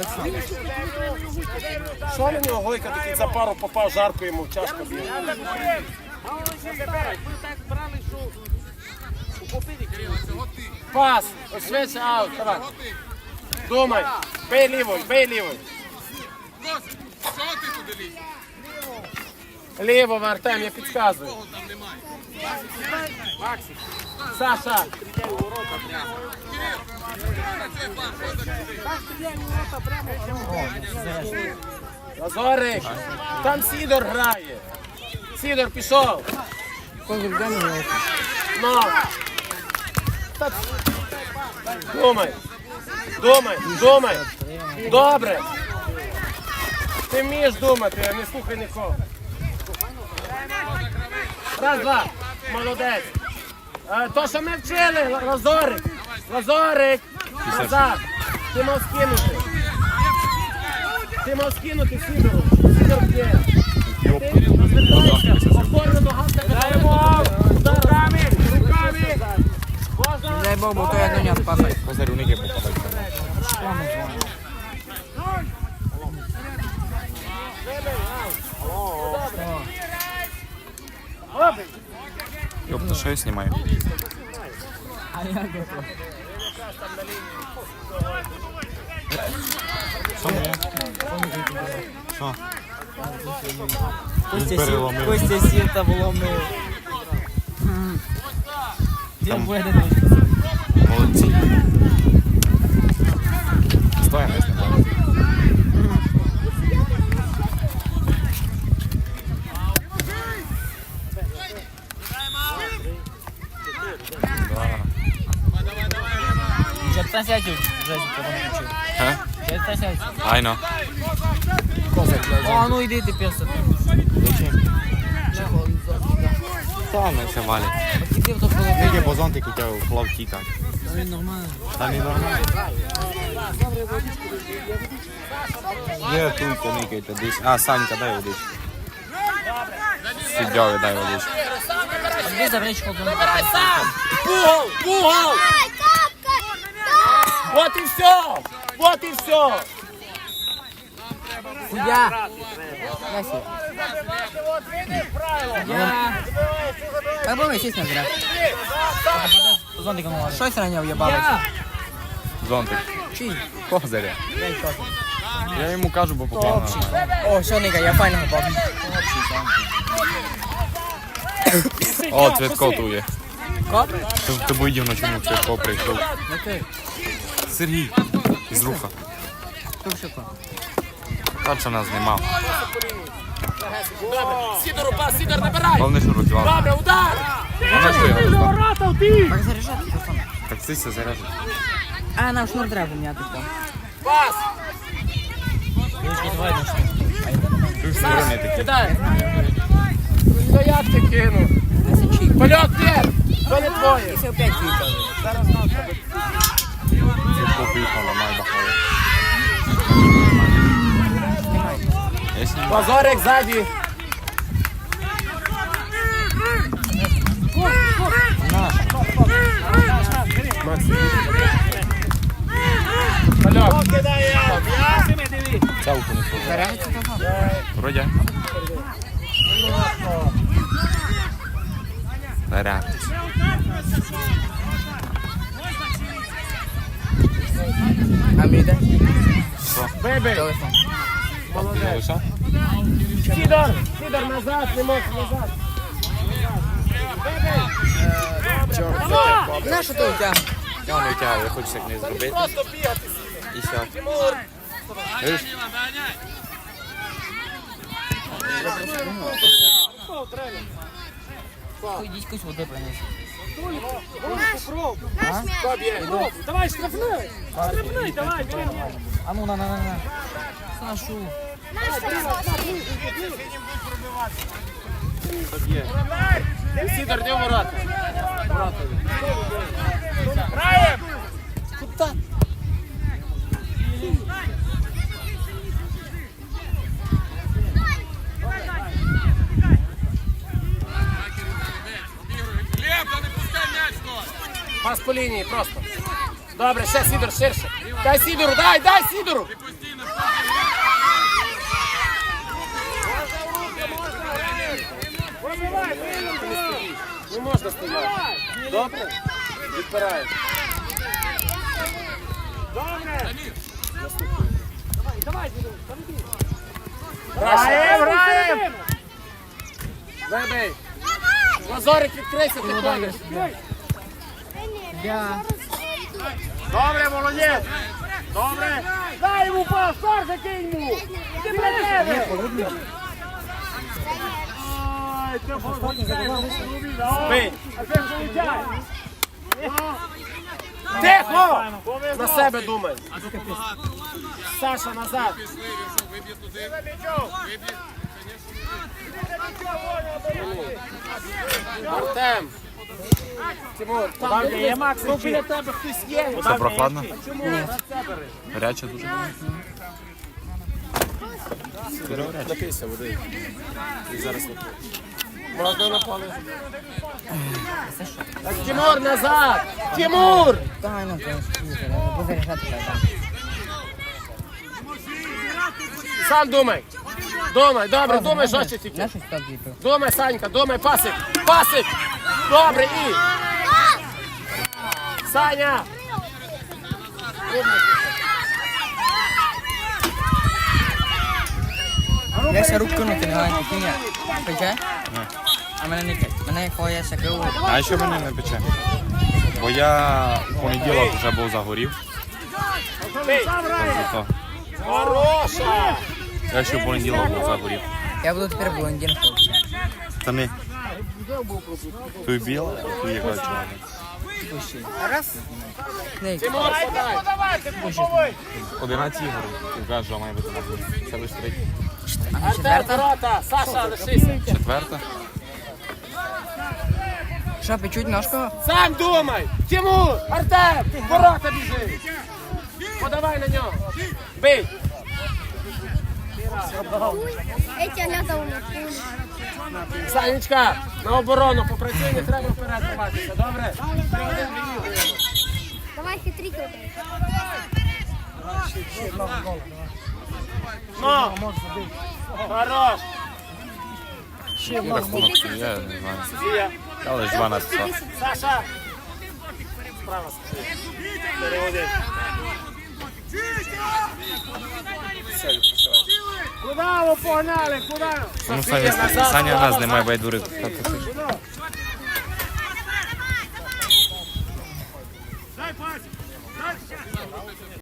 так само. Що на нього Гойка такий за пару попав, жарко йому в чашку б'є. Пас, ось швидше аут, давай. Думай, бей лівою, бей лівою. Ліво, Артем, я підказую. Саша. Лазорик, там Сідор грає. Сідор пішов. Ну. Думай. Думай, думай. Добре. Ти вмієш думати, а не слухай нікого. Раз, два. Молодець. Е, То, що ми вчили, Лазорик. Лазорик. Назад. Ти мав скинути. Ти мав скинути Сідору. Сідор б'є. Ти розвертайся. Руками, руками. Дай Бог, бо то я до нього спасай. Позарюники попадають. Мама дзвонить. Йопта, що я знімаю? А я готов. Що моє? Що? Костя переломив. сів, Костя сів та вломив. Я Там- буде Молодці. Стой, не знімаю. Вже 15 вже тебе навчив. Е? Вже 15. Айно. О, ну йди ти пірса. Та не це валять. Іди в то половину. Тільки бозонтик у тебе вклав тікать. Він нормально. Та не нормально. Є тут, никайте десь. А, Санька, дай водичку. Суддєві дай водичку. Іди за речку до Пугал, Вот и все. Вот и все. Суддя. Я. Так було сість на зря. Зонтиком мова. Щось раняв, я. Зонтик. Чий? Козиря. Я йому кажу, бо попав О, що, Ніка, я файного бачу. О, Цвітко тут є. Коп? Ти в тебе на чому Цвітко прийшов. Не ти. Сергій. Із руха. Та, що нас знімав. Сидору пас, Сидор набирай. Головне, що розвивав. Добре, удар. А на що я розбав? Так заряджати телефон. Так ти все. А, нам шнур треба поміняти там. Пас. Ти ж все время такий. Кидай. Ну як ти кинув? Польот, П'єр. То не твоє. Якщо опять випали. Pozorek zadnji. Całku слухай. Заряджаться телефон. Вибий. Сідор. Сідор назад, не можеш назад. На що ти втягнув? Я не втягав, я хочу так не зробити. Просто бігати. І все. Тимур. Видиш? Ідіть якусь води принеси. Давай, штрафной. Штрафной, давай, бери. А ну, на, на, на, на. Сашу. Сідор, де ворота? Пас по лінії просто. Добре, ще Сідор, ширше. Дай Сідору, дай, дай Сідору! Не можна стояти. Добре? Відпирає. Добре! Давай, давай, Граємо, граємо! Вибий! Лазорик відкрийся, ти ходиш! Добре, молодець! Добре! Дай йому пас, Саша, кинь йому! Ти Бий! Тихо! На себе думай! Саша, назад! Артем! Тимур, там є Макс, ну біля тебе хтось є. Це прохладно? Гаряче дуже. Напийся води. І зараз напий. Можна напали. Тимур, назад! Тимур! Давай, ну, то буду. Сам думай. Думай, добре, думай, що ще тільки. Думай, Санька, думай, пасик. Пасик. Добре, і. Саня. Я ся рук кинути не гаю, ти ні. Пече? А мене не пече. Мене коли ся криву. А що мене не пече? Бо я в понеділок вже був загорів. Бий. Хороша. я ще в понеділок був загорів. Я буду тепер блондин. Та не. Той біла, той яка чорна. Раз. 11 ігор. Кажеш, що має бути на. Це лише Артем, четверта? ворота. Саша, лишися. Четверта. Що, печуть ножку? Сам думай. Тимур, Артем, ворота біжи. Подавай на нього. Бий. Эти лята у нас. Санечка, на оборону попрацюй, не треба вперед ховатися, добре? Давай хитрики. Ну, хорош. Рахунок є, я не знаю. Але ж 12. Саша. Справа. Переводи. Все, відпочивай. Куда ви погнали? Куда? Ну, Софія, Саня, назад,